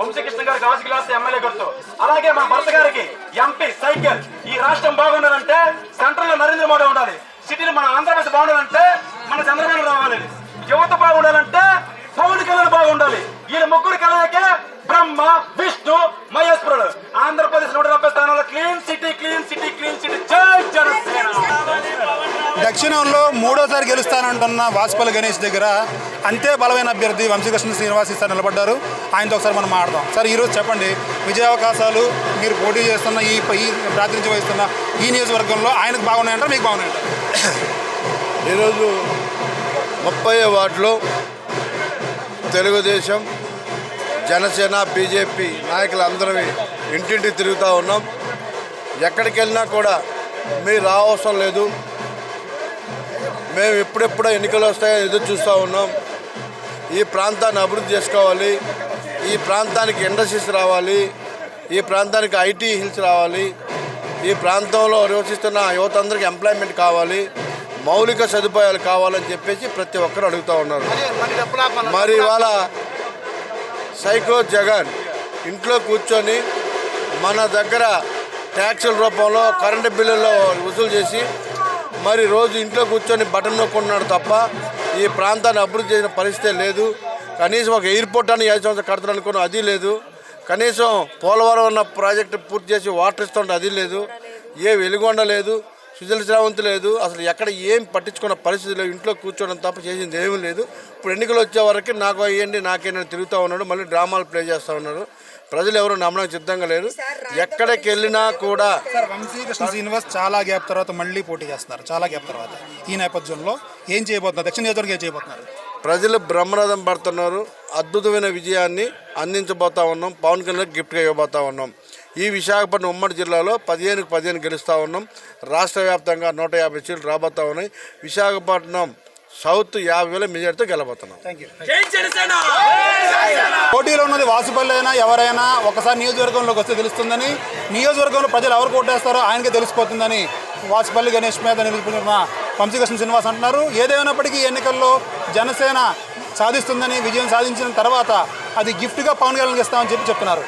వంశీకృష్ణ గారికి రాజు glass MLA గుర్తు. అలాగే మా భర్త గారికి ఎంపీ సైకిల్. ఈ రాష్ట్రం బాగుండాలంటే సెంట్రల్లో నరేంద్ర మోడీ ఉండాలి. సిటీలు మన ఆంధ్రప్రదేశ్ బాగుండాలంటే మన చంద్రబాబు రావాలి. దక్షిణంలో మూడోసారి గెలుస్తానంటున్న వాసుపల్లి గణేష్ దగ్గర అంతే బలమైన అభ్యర్థి వంశీకృష్ణ శ్రీనివాస్ సార్ నిలబడ్డారు. ఆయనతో ఒకసారి మనం మాట్లాడదాం. సార్ ఈరోజు చెప్పండి విజయావకాశాలు మీరు పోటీ చేస్తున్న ఈ ఈ ప్రాతినిధ్యం వహిస్తున్న ఈ నియోజకవర్గంలో ఆయనకు బాగున్నాయంటారు మీకు బాగున్నాయంటారు ఈరోజు ముప్పై వార్డులో తెలుగుదేశం జనసేన బీజేపీ నాయకులు అందరివి ఇంటింటి తిరుగుతూ ఉన్నాం. ఎక్కడికి వెళ్ళినా కూడా మీరు రావసరం లేదు. మేము ఎప్పుడెప్పుడో ఎన్నికలు వస్తాయో ఎదురు చూస్తూ ఉన్నాం. ఈ ప్రాంతాన్ని అభివృద్ధి చేసుకోవాలి. ఈ ప్రాంతానికి ఇండస్ట్రీస్ రావాలి. ఈ ప్రాంతానికి ఐటీ హిల్స్ రావాలి. ఈ ప్రాంతంలో నివసిస్తున్న యువత అందరికీ ఎంప్లాయ్మెంట్ కావాలి. మౌలిక సదుపాయాలు కావాలని చెప్పేసి ప్రతి ఒక్కరు అడుగుతూ ఉన్నారు. మరి ఇవాళ సైకో జగన్ ఇంట్లో కూర్చొని మన దగ్గర ట్యాక్సుల రూపంలో కరెంటు బిల్లుల్లో వసూలు చేసి మరి రోజు ఇంట్లో కూర్చొని బటన్ నొక్కున్నాడు తప్ప ఈ ప్రాంతాన్ని అభివృద్ధి చేసిన పరిస్థితే లేదు. కనీసం ఒక ఎయిర్పోర్ట్ అని ఐదు సంవత్సరాలు కడతాను అనుకున్నాం అది లేదు. కనీసం పోలవరం ఉన్న ప్రాజెక్టు పూర్తి చేసి వాటర్ ఇస్తుంటే అది లేదు. ఏ వెలుగొండ లేదు. సుజల శ్రావంతి లేదు. అసలు ఎక్కడ ఏం పట్టించుకున్న పరిస్థితి లేదు. ఇంట్లో కూర్చోవడం తప్ప చేసింది ఏమీ లేదు. ఇప్పుడు ఎన్నికలు వచ్చే వరకు నాకు అయ్యండి నాకేంటని తిరుగుతూ ఉన్నాడు. మళ్ళీ డ్రామాలు ప్లే చేస్తూ ఉన్నారు. ప్రజలు ఎవరు నమ్మడానికి సిద్ధంగా లేరు. ఎక్కడికి వెళ్ళినా కూడా సార్ వంశీకృష్ణ శ్రీనివాస్ చాలా గ్యాప్ తర్వాత మళ్ళీ పోటీ చేస్తున్నారు. చాలా గ్యాప్ తర్వాత. ఈ నేపథ్యంలో ఏం చేయబోతున్నారు? దక్షిణ నియోజకవర్గం ఏం చేయబోతున్నారు? ప్రజలు బ్రహ్మరథం పడుతున్నారు. అద్భుతమైన విజయాన్ని అందించబోతా ఉన్నాం. పవన్ కళ్యాణ్ గిఫ్ట్గా ఇవ్వబోతా ఉన్నాం. ఈ విశాఖపట్నం ఉమ్మడి జిల్లాలో పదిహేనుకు పదిహేను గెలుస్తూ ఉన్నాం. రాష్ట్ర వ్యాప్తంగా నూట యాభై సీట్లు రాబోతా ఉన్నాయి. విశాఖపట్నం సౌత్ యాభై వేల మెజార్టీతో గెలబోతున్నాం పోటీలో ఉన్నది వాసుపల్లి అయినా ఎవరైనా ఒకసారి నియోజకవర్గంలోకి వస్తే తెలుస్తుందని నియోజకవర్గంలో ప్రజలు ఎవరు కోటేస్తారో ఆయనకే తెలిసిపోతుందని వాసుపల్లి గణేష్ మీద నిలుపుకున్న వంశీకృష్ణ శ్రీనివాస్ అంటున్నారు. ఏదేమైనప్పటికీ ఈ ఎన్నికల్లో జనసేన సాధిస్తుందని విజయం సాధించిన తర్వాత అది గిఫ్ట్గా పవన్ కళ్యాణ్కి ఇస్తామని చెప్పి చెప్తున్నారు.